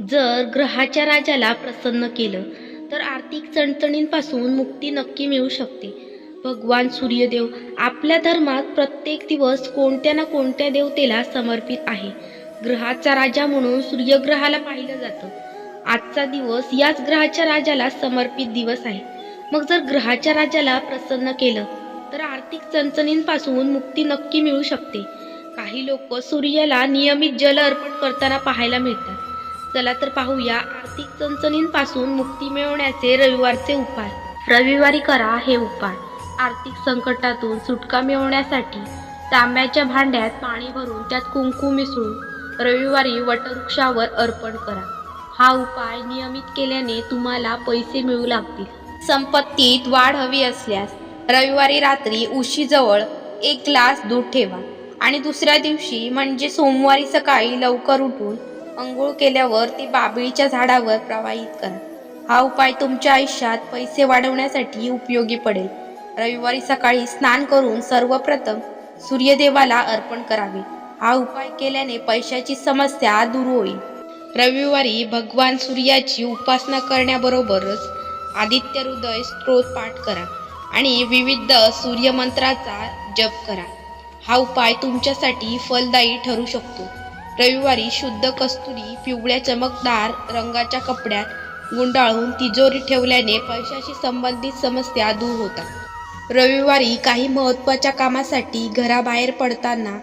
जर ग्रहाच्या राजाला प्रसन्न केलं तर आर्थिक चणचणींपासून मुक्ती नक्की मिळू शकते. भगवान सूर्यदेव आपल्या धर्मात प्रत्येक दिवस कोणत्या ना कोणत्या देवतेला समर्पित आहे. ग्रहाचा राजा म्हणून सूर्यग्रहाला पाहिलं जातं. आजचा दिवस याच ग्रहाच्या राजाला समर्पित दिवस आहे. मग जर ग्रहाच्या राजाला प्रसन्न केलं तर आर्थिक चणचणींपासून मुक्ती नक्की मिळू शकते. काही लोक सूर्याला नियमित जल अर्पण करताना पाहायला मिळतात. चला तर पाहूया आर्थिक चणचणींपासून मुक्ती मिळवण्याचे रविवारचे उपाय. रविवारी करा हे उपाय. आर्थिक संकटातून सुटका मिळवण्यासाठी तांब्याच्या भांड्यात पाणी भरून त्यात कुंकू मिसळून रविवारी वटवृक्षावर अर्पण करा. हा उपाय नियमित केल्याने तुम्हाला पैसे मिळू लागतील. संपत्तीत वाढ हवी असल्यास रविवारी रात्री उशीजवळ एक ग्लास दूध ठेवा आणि दुसऱ्या दिवशी म्हणजे सोमवारी सकाळी लवकर उठून अंघोळ केल्यावर ती बाबळीच्या झाडावर प्रवाहित करा. हा उपाय तुमच्या आयुष्यात पैसे वाढवण्यासाठी उपयोगी पडेल. रविवारी सकाळी स्नान करून सर्वप्रथम सूर्यदेवाला अर्पण करावे. हा उपाय केल्याने पैशाची समस्या दूर होईल. रविवारी भगवान सूर्याची उपासना करण्याबरोबरच आदित्य हृदय स्त्रोत पाठ करा आणि विविध सूर्यमंत्राचा जप करा. हा उपाय तुमच्यासाठी फलदायी ठरू शकतो. रविवारी शुद्ध कस्तुरी पिवळ्या चमकदार रंगाच्या कपड्यात गुंडाळून तिजोरी ठेवल्याने पैशाशी संबंधित समस्या दूर होतात. रविवारी काही महत्त्वाच्या कामासाठी घराबाहेर पडताना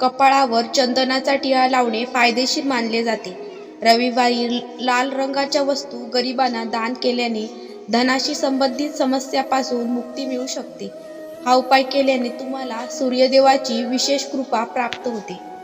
कपाळावर चंदनाचा टिळा लावणे फायदेशीर मानले जाते. रविवारी लाल रंगाच्या वस्तू गरिबांना दान केल्याने धनाशी संबंधित समस्यापासून मुक्ती मिळू शकते. हा उपाय केल्याने तुम्हाला सूर्यदेवाची विशेष कृपा प्राप्त होते.